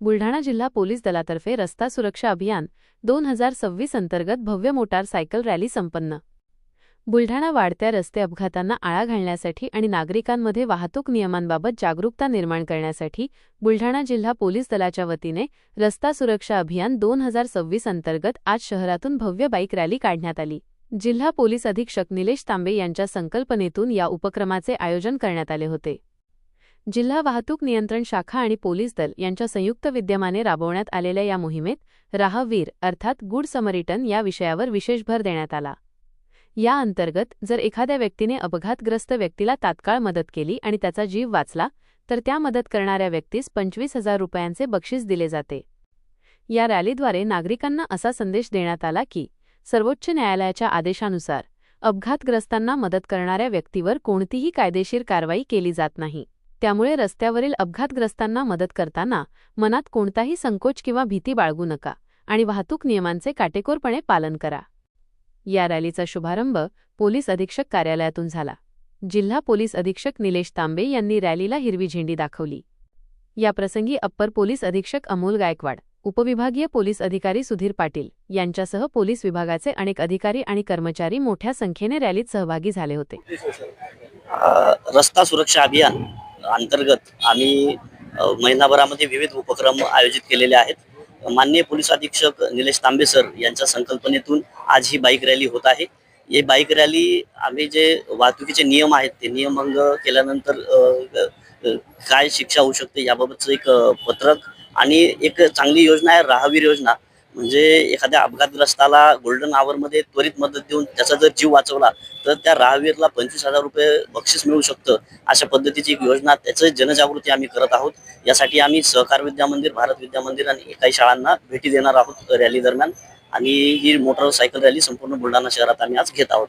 बुलढाणा जिल्हा पोलीस दलातर्फे रस्ता सुरक्षा अभियान दोन हजार सव्वीस अंतर्गत भव्य मोटार सायकल रॅली संपन्न. बुलढाणा वाढत्या रस्ते अपघातांना आळा घालण्यासाठी आणि नागरिकांमध्ये वाहतूक नियमांबाबत जागरूकता निर्माण करण्यासाठी बुलढाणा जिल्हा पोलीस दलाच्या वतीने रस्ता सुरक्षा अभियान दोन हजार सव्वीस अंतर्गत आज शहरातून भव्य बाईक रॅली काढण्यात आली. जिल्हा पोलीस अधीक्षक निलेश तांबे यांच्या संकल्पनेतून या उपक्रमाचे आयोजन करण्यात आले होते. जिल्हा वाहतूक नियंत्रण शाखा आणि पोलीस दल यांच्या संयुक्त विद्यमाने राबवण्यात आलेल्या या मोहिमेत राहवीर अर्थात गुड समरिटन या विषयावर विशेष भर देण्यात आला. या अंतर्गत जर एखाद्या व्यक्तीने अपघातग्रस्त व्यक्तीला तात्काळ मदत केली आणि त्याचा जीव वाचला तर त्या मदत करणाऱ्या व्यक्तीस पंचवीस हजार रुपयांचे बक्षीस दिले जाते. या रॅलीद्वारे नागरिकांना असा संदेश देण्यात आला की सर्वोच्च न्यायालयाच्या आदेशानुसार अपघातग्रस्तांना मदत करणाऱ्या व्यक्तीवर कोणतीही कायदेशीर कारवाई केली जात नाही. त्यामुळे रस्त्यावरील अपघातग्रस्तांना मदत करताना मनात कोणताही संकोच किंवा भीती बाळगू नका आणि वाहतूक नियमांचे काटेकोरपणे पालन करा. या रॅलीचा शुभारंभ पोलीस अधीक्षक कार्यालयातून झाला. जिल्हा पोलीस अधीक्षक निलेश तांबे यांनी रॅलीला हिरवी झेंडी दाखवली. याप्रसंगी अप्पर पोलीस अधीक्षक अमोल गायकवाड उपविभागीय पोलीस अधिकारी सुधीर पाटील यांच्यासह पोलीस विभागाचे अनेक अधिकारी आणि कर्मचारी मोठ्या संख्येने रॅलीत सहभागी झाले होते. रस्ता सुरक्षा अभियान अंतर्गत आम्ही महिनाभरामध्ये विविध उपक्रम आयोजित केलेले आहेत. माननीय पोलीस अधीक्षक निलेश तांबे सर यांच्या संकल्पनेतून आज ही बाईक रॅली होत आहे. ही बाईक रॅली आम्ही जे वाहतुकीचे नियम आहेत ते नियमभंग केल्यानंतर काय शिक्षा होऊ शकते याबाबतचं एक पत्रक आणि एक चांगली योजना आहे राहवीर योजना. म्हणजे एखाद्या अपघातग्रस्ताला गोल्डन आवरमध्ये त्वरित मदत देऊन त्याचा जर जीव वाचवला तर त्या राहवीरला पंचवीस हजार रुपये बक्षीस मिळू शकतं. अशा पद्धतीची एक योजना त्याचं जनजागृती आम्ही करत आहोत. यासाठी आम्ही सहकार विद्या मंदिर भारत विद्या मंदिर आणि काही शाळांना भेटी देणार आहोत रॅली दरम्यान. आणि ही मोटरसायकल रॅली संपूर्ण बुलढाणा शहरात आम्ही आज घेत आहोत.